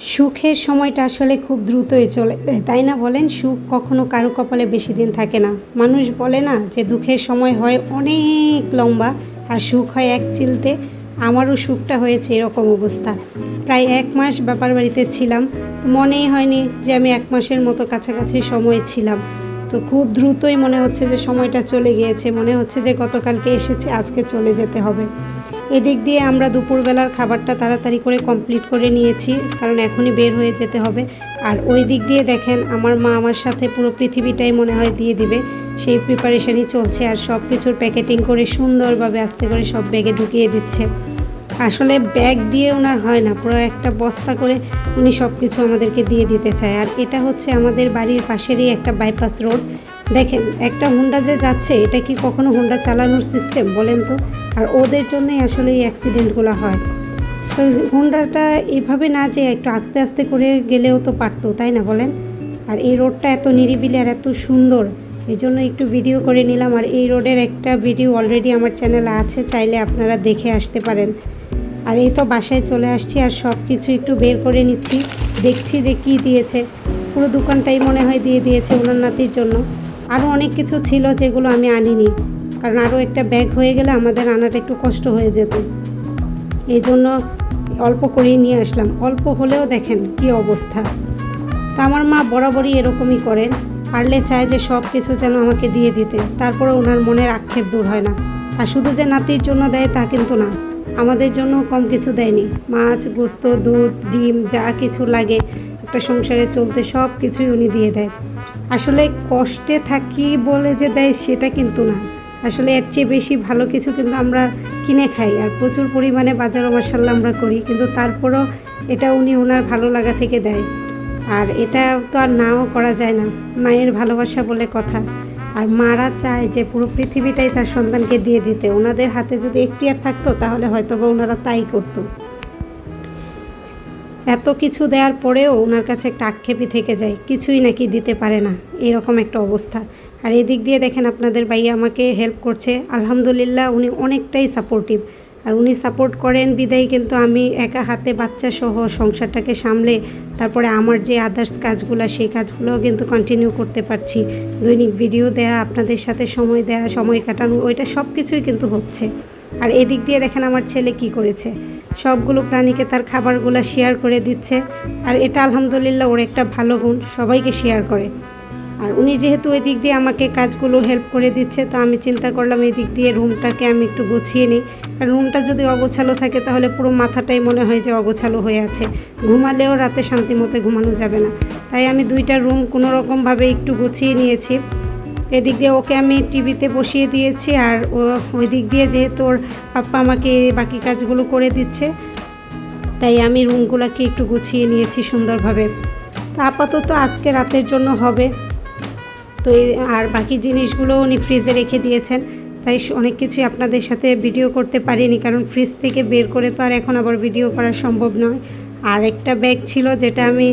সুখের সময়টা আসলে খুব দ্রুতই চলে যায়, তাই না বলেন? সুখ কখনো কারও কপালে বেশি দিন থাকে না। মানুষ বলে না যে দুঃখের সময় হয় অনেক লম্বা আর সুখ হয় এক চিলতে। আমারও সুখটা হয়েছে এরকম অবস্থা। প্রায় এক মাস ব্যাপার বাড়িতে ছিলাম। তো মনেই হয়নি যে আমি এক মাসের মতো কাছাকাছি সময় ছিলাম। তো খুব দ্রুতই মনে হচ্ছে যে সময়টা চলে গিয়েছে। মনে হচ্ছে যে গতকালকে এসেছে, আজকে চলে যেতে হবে। এদিক দিয়ে আমরা দুপুরবেলার খাবারটা তাড়াতাড়ি করে কমপ্লিট করে নিয়েছি, কারণ এখনই বের হয়ে যেতে হবে। আর ওই দিক দিয়ে দেখেন, আমার মা আমার সাথে পুরো পৃথিবীটাই মনে হয় দিয়ে দিবে। সেই প্রিপারেশনই চলছে আর সব কিছুর প্যাকেটিং করে সুন্দরভাবে আস্তে করে সব ব্যাগে ঢুকিয়ে দিচ্ছে। আসলে ব্যাগ দিয়ে ওনার হয় না, পুরো একটা বস্তা করে উনি সব কিছু আমাদেরকে দিয়ে দিতে চায়। আর এটা হচ্ছে আমাদের বাড়ির পাশেরই একটা বাইপাস রোড দেখেন, একটা হুন্ডা যে যাচ্ছে, এটা কি কখনো হুন্ডা চালানোর সিস্টেম বলেন তো? আর ওদের জন্যই আসলে এই অ্যাক্সিডেন্টগুলো হয়। তো হুন্ডাটা এভাবে না যে একটু আস্তে আস্তে করে গেলেও তো পারতো, তাই না বলেন? আর এই রোডটা এত নিরিবিলি আর এত সুন্দর। এই জন্য একটু ভিডিও করে নিলাম। আর এই রোডের একটা ভিডিও অলরেডি আমার চ্যানেলে আছে, চাইলে আপনারা দেখে আসতে পারেন। আর এই তো বাসায় চলে আসছি আর সব কিছু একটু বের করে নিচ্ছি। দেখছি যে কি দিয়েছে। পুরো দোকানটাই মনে হয় দিয়ে দিয়েছে ওনার নাতির জন্য। আরও অনেক কিছু ছিল যেগুলো আমি আনিনি। কারণ আরও একটা ব্যাগ হয়ে গেলে আমাদের আনাটা একটু কষ্ট হয়ে যেত। এই জন্য অল্প করেই নিয়ে আসলাম। অল্প হলেও দেখেন কি অবস্থা। তা আমার মা বরাবরই এরকমই করেন। পারলে চায় যে সব কিছু যেন আমাকে দিয়ে দিতে। তারপরে ওনার মনের আক্ষেপ দূর হয় না। আর শুধু যে নাতির জন্য দেয় তা কিন্তু না। আমাদের জন্য কম কিছু দেয়নি। মাছ, গোস্ত, দুধ, ডিম, যা কিছু লাগে, একটা সংসারে চলতে সব কিছুই উনি দিয়ে দেয়। আসলে কষ্টে থাকি বলে যে দেয় সেটা কিন্তু না। আসলে এর চেয়ে বেশি ভালো কিছু কিন্তু আমরা কিনে খাই। আর প্রচুর পরিমাণে বাজারও মাসাল্লাহ আমরা করি। কিন্তু তারপরও এটা উনি ওনার ভালো লাগা থেকে দেয়। আর এটা তো আর নাও করা যায় না। মায়ের ভালোবাসা বলে কথা। আর মারা চায় যে পুরো পৃথিবীটাই তার সন্তানকে দিয়ে দিতে। ওনাদের হাতে যদি এখতিয়ার থাকতো, তাহলে হয়তো বা ওনারা তাই করতো। এত কিছু দেওয়ার পরেও ওনার কাছে একটা আক্ষেপই থেকে যায়। কিছুই নাকি দিতে পারে না। এরকম একটা অবস্থা। আর এদিক দিয়ে দেখেন আপনাদের ভাইয়া আমাকে হেল্প করছে। আলহামদুলিল্লাহ, উনি অনেকটাই সাপোর্টিভ আর উনি সাপোর্ট করেন বিদায়, কিন্তু আমি একা হাতে বাচ্চা সহ সংসারটাকে সামলে তারপরে আমার যে আদার্স কাজগুলো, সেই কাজগুলোও কিন্তু কন্টিনিউ করতে পারছি। দৈনিক ভিডিও দেয়া, আপনাদের সাথে সময় দেয়া, সময় কাটানো, ওইটা সব কিছুই কিন্তু হচ্ছে। আর এদিক দিয়ে দেখেন আমার ছেলে কি করেছে। সবগুলো প্রাণীকে তার খাবারগুলো শেয়ার করে দিচ্ছে। আর এটা আলহামদুলিল্লাহ ওর একটা ভালো গুণ, সবাইকে শেয়ার করে। আর উনি যেহেতু ওই দিক দিয়ে আমাকে কাজগুলো হেল্প করে দিচ্ছে, তো আমি চিন্তা করলাম এই দিক দিয়ে রুমটাকে আমি একটু গুছিয়ে নিই। আর রুমটা যদি অগোছালো থাকে তাহলে পুরো মাথাটাই মনে হয় যে অগোছালো হয়ে আছে। ঘুমালেও রাতে শান্তি মতো ঘুমানো যাবে না। তাই আমি দুইটা রুম কোনো রকমভাবে একটু গুছিয়ে নিয়েছি। এদিক দিয়ে ওকে আমি টিভিতে বসিয়ে দিয়েছি আর ওই দিক দিয়ে যেহেতু ওর পাপ্পা আমাকে বাকি কাজগুলো করে দিচ্ছে, তাই আমি রুমগুলোকে একটু গুছিয়ে নিয়েছি সুন্দরভাবে। তো আপাতত আজকে রাতের জন্য হবে। তো আর বাকি জিনিসগুলো উনি ফ্রিজে রেখে দিয়েছেন। তাই অনেক কিছুই আপনাদের সাথে ভিডিও করতে পারিনি, কারণ ফ্রিজ থেকে বের করে তো আর এখন আবার ভিডিও করা সম্ভব নয়। আর একটা ব্যাগ ছিল যেটা আমি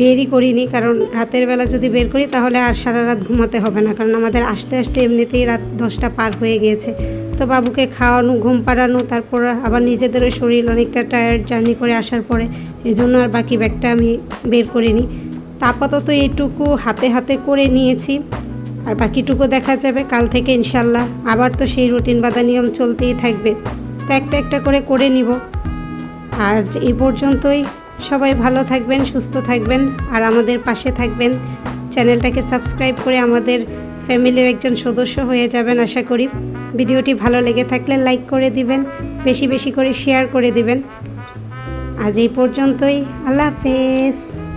বেরই করিনি, কারণ রাতের বেলা যদি বের করি তাহলে আর সারা রাত ঘুমাতে হবে না, কারণ আমাদের আসতে আসতে এমনিতেই রাত দশটা পার হয়ে গিয়েছে। তো বাবুকে খাওয়ানো, ঘুম পাড়ানো, তারপর আবার নিজেদেরও শরীর অনেকটা টায়ার্ড জার্নি করে আসার পরে এই জন্য আর বাকি ব্যাগটা আমি বের করিনি। আপাতত এইটুকু হাতে হাতে করে নিয়েছি। আর বাকিটুকু দেখা যাবে কাল থেকে ইনশাল্লাহ। আবার তো সেই রুটিন বাদা নিয়ম চলতেই থাকবে। তো একটা একটা করে করে নিব। আর এই পর্যন্তই। সবাই ভালো থাকবেন, সুস্থ থাকবেন। আর আমাদের পাশে থাকবেন। চ্যানেলটাকে সাবস্ক্রাইব করে আমাদের ফ্যামিলির একজন সদস্য হয়ে যাবেন আশা করি। ভিডিওটি ভালো লেগে থাকলে লাইক করে দিবেন, বেশি বেশি করে শেয়ার করে দিবেন। আজ এই পর্যন্তই। আল্লাহ হাফেজ।